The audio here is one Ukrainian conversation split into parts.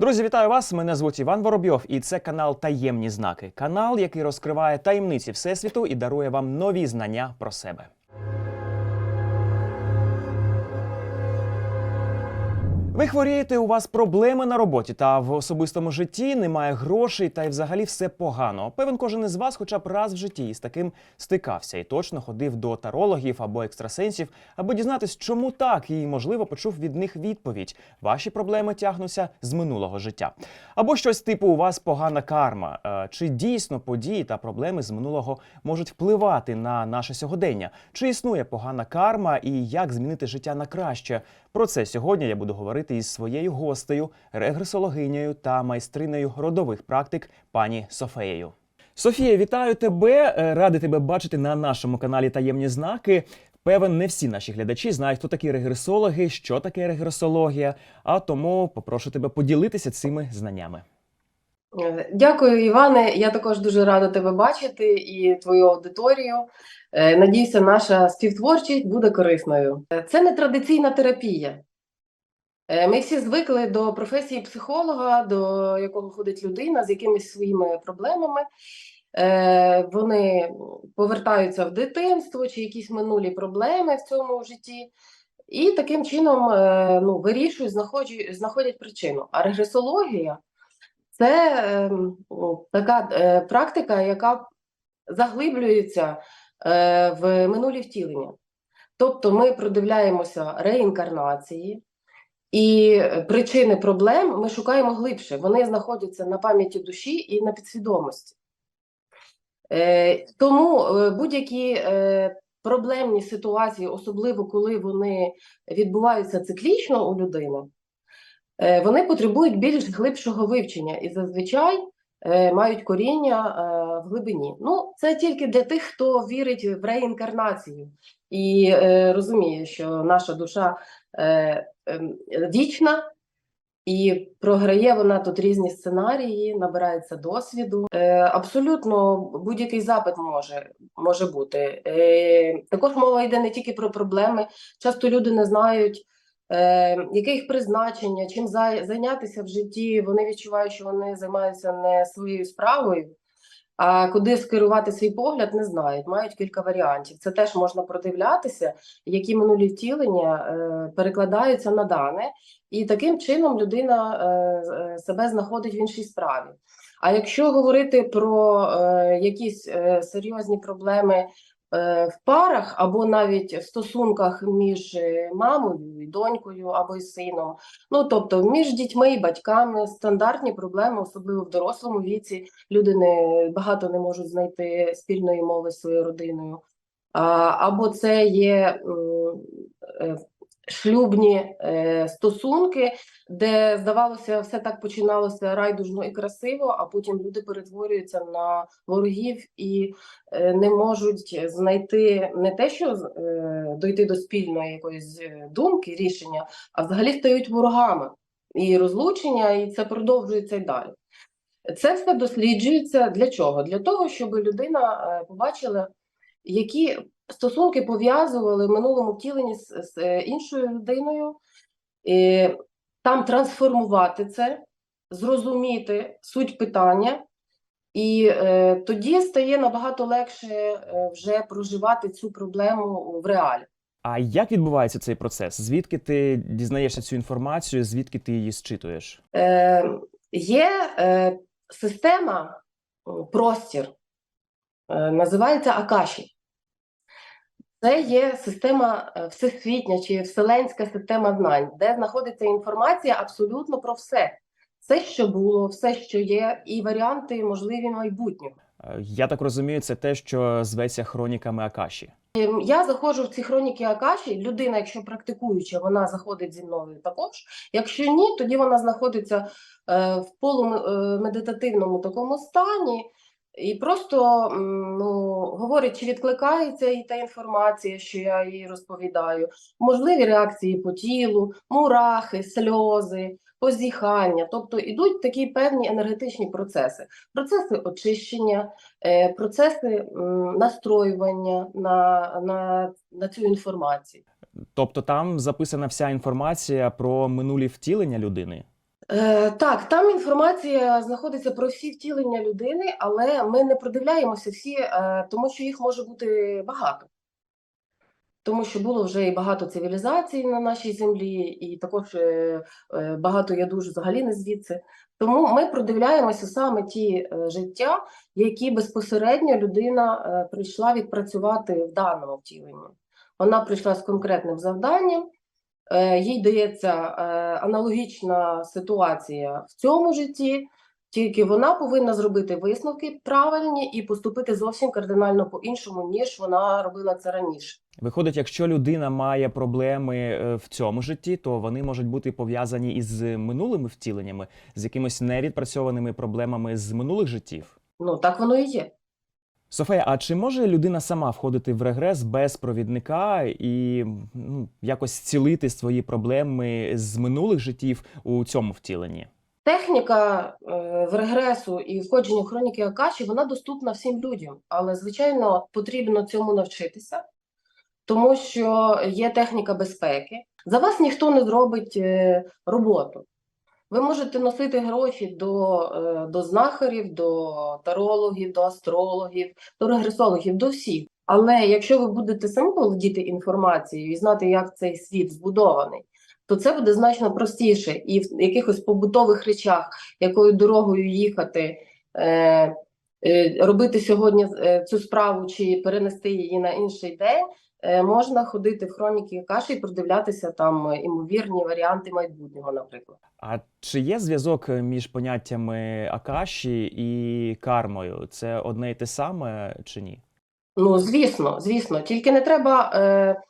Друзі, вітаю вас! Мене звуть Іван Воробйов, і це канал Таємні знаки. Канал, який розкриває таємниці всесвіту і дарує вам нові знання про себе. Ви хворієте, у вас проблеми на роботі та в особистому житті немає грошей, та й взагалі все погано. Певен кожен із вас, хоча б раз в житті із таким стикався і точно ходив до тарологів або екстрасенсів, аби дізнатись, чому так, і можливо почув від них відповідь. Ваші проблеми тягнуться з минулого життя. Або щось типу у вас погана карма. Е, Чи дійсно події та проблеми з минулого можуть впливати на наше сьогодення? Чи існує погана карма і як змінити життя на краще? Про це сьогодні я буду говорити із своєю гостею, регресологинею та майстринею родових практик пані Софеєю. Софія, вітаю тебе! Ради Радий тебе бачити на нашому каналі Таємні знаки. Певен, не всі наші глядачі знають, хто такі регресологи, що таке регресологія. А тому попрошу тебе поділитися цими знаннями. Е, Дякую, Іване. Я також дуже рада тебе бачити і твою аудиторію. Е, Надіюся, наша співтворчість буде корисною. Е, Це не традиційна терапія. Ми всі звикли до професії психолога, до якого ходить людина з якимись своїми проблемами. Вони повертаються в дитинство чи якісь минулі проблеми в цьому житті. І таким чином ну, вирішують, знаходять причину. А регресологія це ем, така е, практика, яка заглиблюється е, в минулі втілення. Тобто ми продивляємося реінкарнації, і е, причини проблем ми шукаємо глибше. Вони знаходяться на пам'яті душі і на підсвідомості. Тому будь-які проблемні ситуації, особливо коли вони відбуваються циклічно у людини, вони потребують більш глибшого вивчення і зазвичай е, мають коріння е, в глибині. Ну, це тільки для тих, хто вірить в реінкарнацію і е, розуміє, що наша душа е, ем, вічна. І програє вона тут різні сценарії, набирається досвіду. Е, абсолютно будь-який запит може, може бути. Е, також мова йде не тільки про проблеми. Часто люди не знають, е, яке їх призначення, чим зайнятися в житті. Вони відчувають, що вони займаються не своєю справою, а куди скерувати свій погляд, не знають. Мають кілька варіантів. Це теж можна продивлятися, які минулі втілення е, перекладаються на дане, і таким чином людина е, е, себе знаходить в іншій справі. А якщо говорити про е, якісь е, серйозні проблеми е, в парах або навіть в стосунках між е, мамою і донькою або й сином, ну тобто між дітьми і батьками стандартні проблеми, особливо в дорослому віці, люди не багато не можуть знайти спільної мови з своєю родиною. Або це є е, шлюбні е, стосунки, де здавалося, все так починалося райдужно і красиво, а потім люди перетворюються на ворогів і е, не можуть знайти не те, що е, дойти до спільної якоїсь е, думки, рішення, а взагалі стають ворогами і розлучення, і це продовжується й далі. Це все досліджується для чого? Для того, щоб людина е, побачила, які стосунки пов'язували в минулому втіленні з, з е, іншою людиною, і там трансформувати це, зрозуміти суть питання, і е, тоді стає набагато легше е, вже проживати цю проблему в реалі. А як відбувається цей процес? Звідки ти дізнаєшся цю інформацію? Звідки ти її зчитуєш? Е, є е, система, простір, е, називається Акаші. Це є система е, всесвітня чи вселенська система знань, де знаходиться інформація абсолютно про все. Все, що було, все, що є, і варіанти можливі майбутнього. Е, Я так розумію, це те, що зветься хроніками Акаші. Ем, Я заходжу в ці хроніки Акаші. Людина, якщо практикуюча, вона заходить зі мною також. Якщо ні, тоді вона знаходиться е, в полумедитативному такому стані і просто ну, говорить, чи відкликається їй та інформація, що я їй розповідаю, можливі реакції по тілу, мурахи, сльози, позіхання. Тобто ідуть такі певні енергетичні процеси, процеси очищення, е, процеси настроювання на, на, на цю інформацію. Тобто там записана вся інформація про минулі втілення людини. Е, так, там інформація знаходиться про всі втілення людини, але ми не продивляємося всі, е, тому що їх може бути багато. Тому що було вже і багато цивілізацій на нашій землі, і також е, багато я дуже взагалі не звідси. Тому ми продивляємося саме ті життя, які безпосередньо людина прийшла відпрацювати в даному втіленні. Вона прийшла з конкретним завданням, їй дається е, аналогічна ситуація в цьому житті, тільки вона повинна зробити висновки правильні і поступити зовсім кардинально по-іншому, ніж вона робила це раніше. Виходить, якщо людина має проблеми е, в цьому житті, то вони можуть бути пов'язані із минулими втіленнями, з якимись невідпрацьованими проблемами з минулих життів. Ну так воно і є. Софія, а чи може людина сама входити в регрес без провідника і ну, якось зцілити свої проблеми з минулих життів у цьому втіленні? Техніка е, в регресу і входження хроніки Акаші, вона доступна всім людям, але звичайно потрібно цьому навчитися, тому що є техніка безпеки. За вас ніхто не зробить е, роботу. Ви можете носити гроші до, е, до знахарів, до тарологів, до астрологів, до регресологів, до всіх. Але якщо ви будете самі володіти інформацією і знати, як цей світ збудований, то це буде значно простіше. І в якихось побутових речах, якою дорогою їхати, е, е, робити сьогодні цю справу чи перенести її на інший день, можна ходити в хроніки каші і продивлятися там е, імовірні варіанти майбутнього, наприклад. А чи є зв'язок між поняттями Акаші і кармою? Це одне й те саме чи ні? Ну, звісно, звісно, тільки не треба е, е,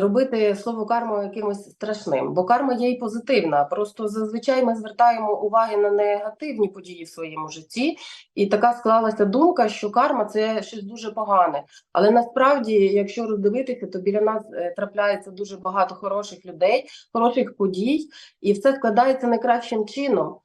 робити слово карма якимось страшним, бо карма є і позитивна. Просто зазвичай ми звертаємо уваги на негативні події в своєму житті, і така склалася думка, що карма це щось дуже погане. Але насправді, якщо роздивитися, то біля нас е, трапляється дуже багато хороших людей, хороших подій, і все складається найкращим чином.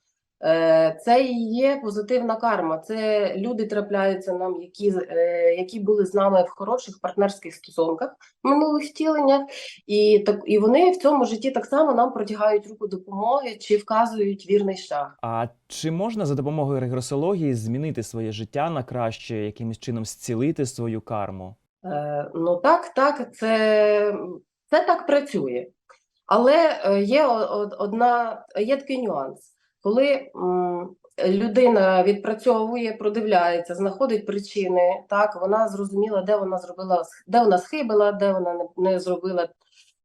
Е, Це і є позитивна карма. Це люди трапляються нам, які, е, які були з нами в хороших партнерських стосунках в минулих втіленнях, і так і вони в цьому житті так само нам протягають руку допомоги чи вказують вірний шлях. А чи можна за допомогою регресології змінити своє життя на краще, якимось чином зцілити свою карму? Е, Ну так, так, це, це так працює. Але е, є одна, є такий нюанс. Коли людина відпрацьовує, продивляється, знаходить причини, так, вона зрозуміла, де вона зробила, де вона схибила, де вона не, зробила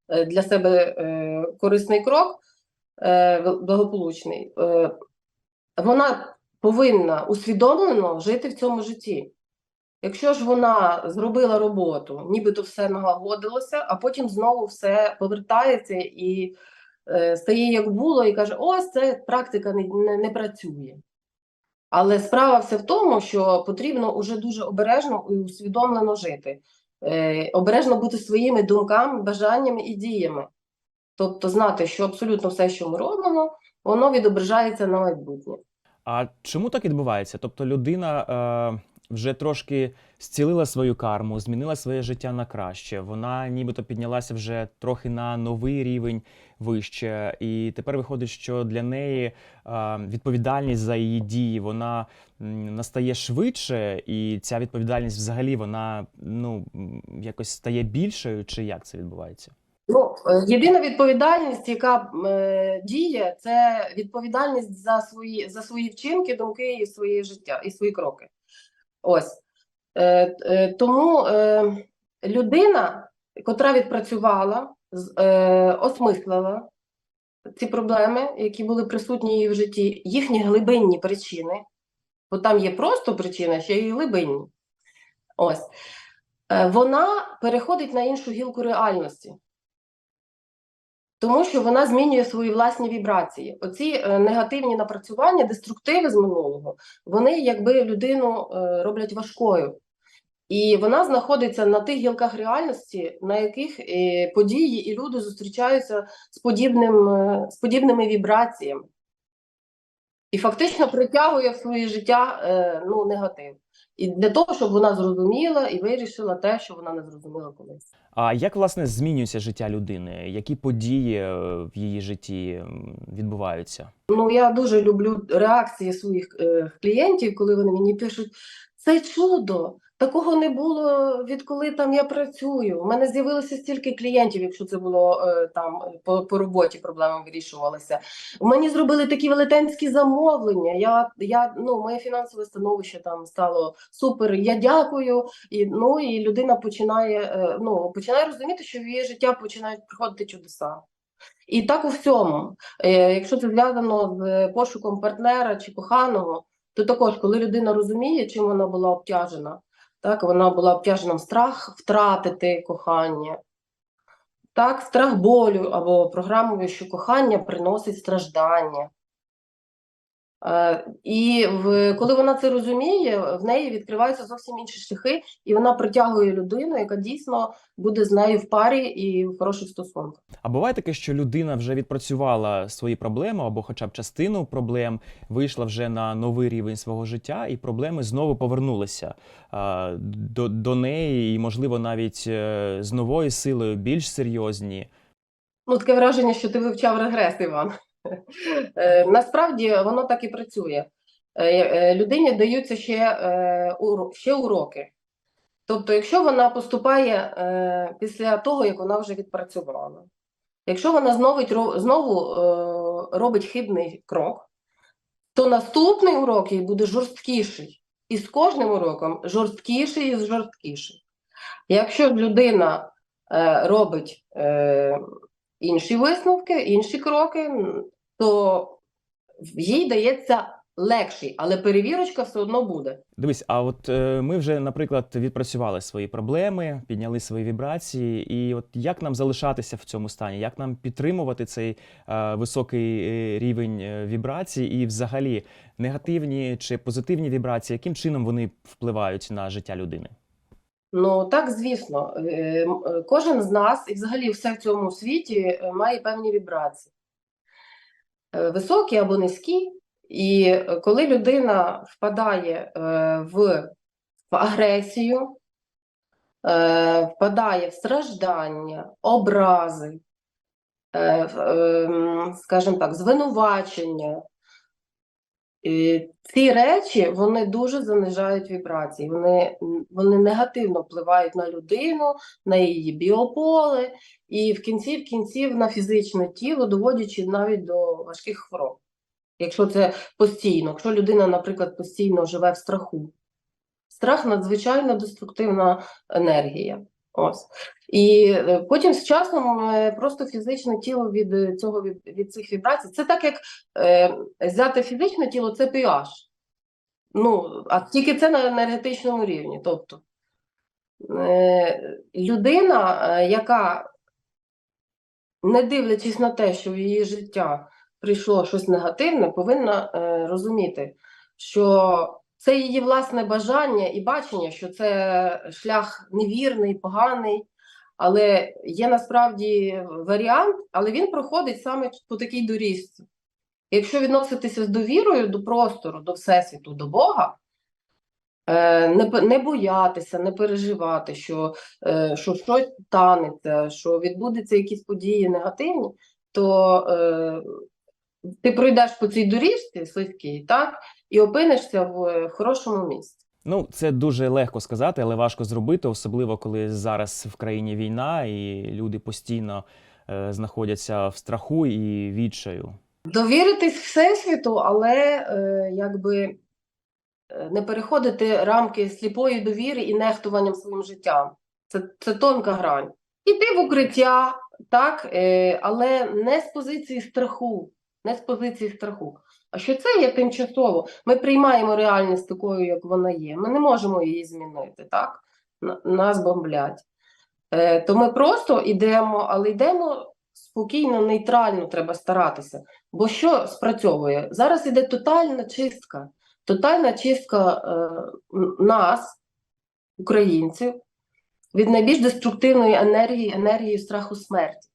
е, для себе е, корисний крок, е, благополучний, е, вона повинна усвідомлено жити в цьому житті. Якщо ж вона зробила роботу, нібито все налагодилося, а потім знову все повертається і е, стає як було, і каже: ось це практика не, не, не працює. Але справа все в тому, що потрібно уже дуже обережно і усвідомлено жити, е, обережно бути своїми думками, бажаннями і діями. Тобто знати, що абсолютно все, що ми робимо, воно відображається на майбутнє. А чому так відбувається? Тобто людина е, вже трошки зцілила свою карму, змінила своє життя на краще. Вона нібито піднялася вже трохи на новий рівень вище, і тепер виходить, що для неї відповідальність за її дії вона настає швидше, і ця відповідальність взагалі вона ну якось стає більшою, чи як це відбувається? Ну, е, єдина відповідальність, яка е, діє, це відповідальність за свої, за свої вчинки, думки і своє життя, і свої кроки. Ось. Е, е, тому е, людина, котра відпрацювала, осмислила ці проблеми, які були присутні її в житті, їхні глибинні причини, бо там є просто причина, ще й глибинні. Ось. Вона переходить на іншу гілку реальності. Тому що вона змінює свої власні вібрації. Оці е, негативні напрацювання, деструктиви з минулого, вони якби людину е, роблять важкою. І вона знаходиться на тих гілках реальності, на яких е, події і люди зустрічаються з, подібним, з подібними вібраціями. І фактично притягує в своє життя ну, негатив. І для того, щоб вона зрозуміла і вирішила те, що вона не зрозуміла колись. А як власне змінюється життя людини? Які події е, в її житті відбуваються? Ну, я дуже люблю реакції своїх е, клієнтів, коли вони мені пишуть: це чудо! Такого не було відколи там я працюю. У мене з'явилося стільки клієнтів, якщо це було е, там по, по роботі, проблеми вирішувалися. Мені зробили такі велетенські замовлення. Я, я ну, моє фінансове становище там стало супер. Я дякую. І ну і людина починає е, ну починає розуміти, що в її життя починають приходити чудеса. І так у всьому. Е, Якщо це зв'язано з пошуком партнера чи коханого, то також, коли людина розуміє, чим вона була обтяжена, так, вона була обтяжена в страх втратити кохання, так, страх болю або програмою, що кохання приносить страждання. Е, І в, коли вона це розуміє, в неї відкриваються зовсім інші шляхи, і вона притягує людину, яка дійсно буде з нею в парі і в хороших стосунках. А буває таке, що людина вже відпрацювала свої проблеми або хоча б частину проблем, вийшла вже на новий рівень свого життя, і проблеми знову повернулися а, до, до неї, і, можливо, навіть е, з новою силою більш серйозні. Ну, таке враження, що ти вивчав регрес, Іван. Е, Насправді воно так і працює. Е, е, Людині даються ще, ще уроки. Тобто, якщо вона поступає після того, як вона вже відпрацювала, якщо вона знову, знову робить хибний крок, то наступний урок їй буде жорсткіший. І з кожним уроком жорсткіший і жорсткіший. Якщо людина робить інші висновки, інші кроки, то їй дається легший, але перевірочка все одно буде. Дивись, а от е, ми вже, наприклад, відпрацювали свої проблеми, підняли свої вібрації, і от як нам залишатися в цьому стані? Як нам підтримувати цей е, високий е, рівень е, вібрацій, і взагалі негативні чи позитивні вібрації, яким чином вони впливають на життя людини? Ну так, звісно, Е, е, кожен з нас і взагалі все в цьому світі е, має певні вібрації. Високі або низькі. І коли людина впадає в, агресію, впадає в страждання, образи, ем, скажімо так, звинувачення, ці речі вони дуже занижають вібрації. Вони, вони негативно впливають на людину, на її біополе, і в кінці в кінців на фізичне тіло, доводячи навіть до важких хвороб. Якщо це постійно, якщо людина, наприклад, постійно живе в страху. Страх надзвичайно деструктивна енергія. Ось. І е, потім з часом е, просто фізичне тіло від е, цього від, від цих вібрацій. Це так, як е, взяти фізичне тіло це pH. Ну, а тільки це на енергетичному рівні. Тобто е, людина, яка, не дивлячись на те, що в її життя прийшло щось негативне, повинна е, розуміти, що це її власне бажання і бачення, що це шлях невірний, поганий. Але є насправді варіант, але він проходить саме по такій доріжці. Якщо відноситися з довірою до простору, до Всесвіту, до Бога, е, не, боятися, не переживати, що, е, що щось станеться, що відбудуться якісь події негативні, то е, ти пройдеш по цій доріжці слизькій, так, і опинишся в е, хорошому місці. Ну, це дуже легко сказати, але важко зробити, особливо коли зараз в країні війна і люди постійно е, знаходяться в страху і відчаю. Довіритись Всесвіту, але е, якби е, не переходити рамки сліпої довіри і нехтуванням своїм життям. Це, це тонка грань. Іти в укриття, так, е, але не з позиції страху, не з позиції страху. А що це є тимчасово? Ми приймаємо реальність такою, як вона є. Ми не можемо її змінити, так? Нас бомблять. Е, то ми просто йдемо, але йдемо спокійно, нейтрально треба старатися. Бо що спрацьовує? Зараз іде тотальна чистка. Тотальна чистка е, нас, українців, від найбільш деструктивної енергії, енергії страху смерті.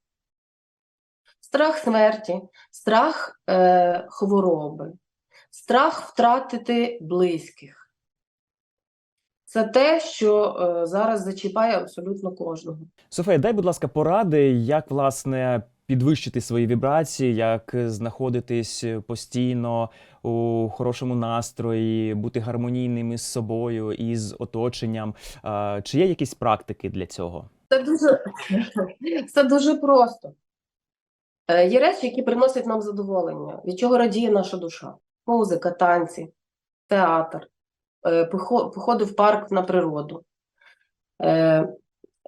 Страх смерті, страх е, хвороби, страх втратити близьких. Це те, що е, зараз зачіпає абсолютно кожного. Софія, дай, будь ласка, поради, як власне підвищити свої вібрації, як знаходитись постійно у хорошому настрої, бути гармонійним із собою і з оточенням. Чи є якісь практики для цього? Це дуже, це дуже просто. Е, Є речі, які приносять нам задоволення, від чого радіє наша душа. Музика, танці, театр, е, походи в парк на природу. Е,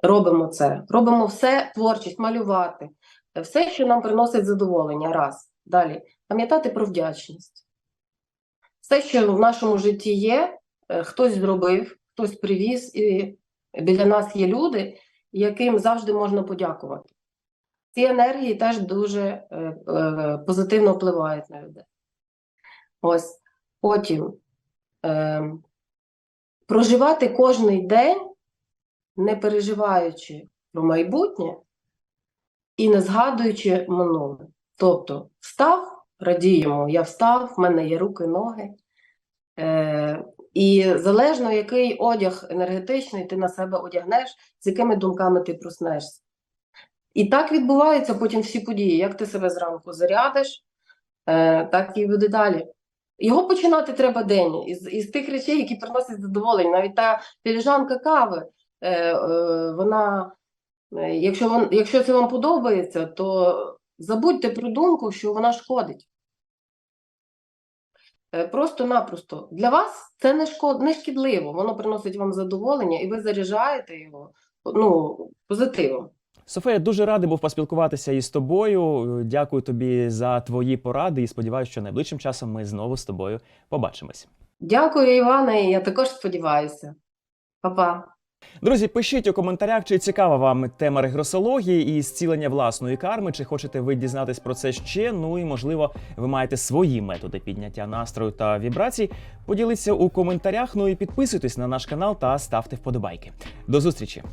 Робимо це. Робимо все, творчість, малювати. Все, що нам приносить задоволення. Раз. Далі. Пам'ятати про вдячність. Все, що в нашому житті є, хтось зробив, хтось привіз, і біля нас є люди, яким завжди можна подякувати. Ці енергії теж дуже е, е, позитивно впливають на людей. Ось потім е, проживати кожний день, не переживаючи про майбутнє і не згадуючи минуле. Тобто, встав, радіємо, я встав, в мене є руки, ноги. І залежно, який одяг енергетичний ти на себе одягнеш, з якими думками ти проснешся. І так відбуваються потім всі події. Як ти себе зранку зарядиш, е, так і буде далі. Його починати треба день із, із тих речей, які приносять задоволення. Навіть та філіжанка кави, е, е, вона, якщо, вон, якщо це вам подобається, то забудьте про думку, що вона шкодить. Просто-напросто для вас це не шкод, не шкідливо, воно приносить вам задоволення, і ви заряджаєте його ну, позитивом. Софія, дуже радий був поспілкуватися із тобою. Дякую тобі за твої поради і сподіваюся, що найближчим часом ми знову з тобою побачимось. Дякую, Іване, і я також сподіваюся. Па-па. Друзі, пишіть у коментарях, чи цікава вам тема регросології і зцілення власної карми, чи хочете ви дізнатись про це ще. Ну і можливо, ви маєте свої методи підняття настрою та вібрацій. Поділіться у коментарях. Ну і підписуйтесь на наш канал та ставте вподобайки. До зустрічі!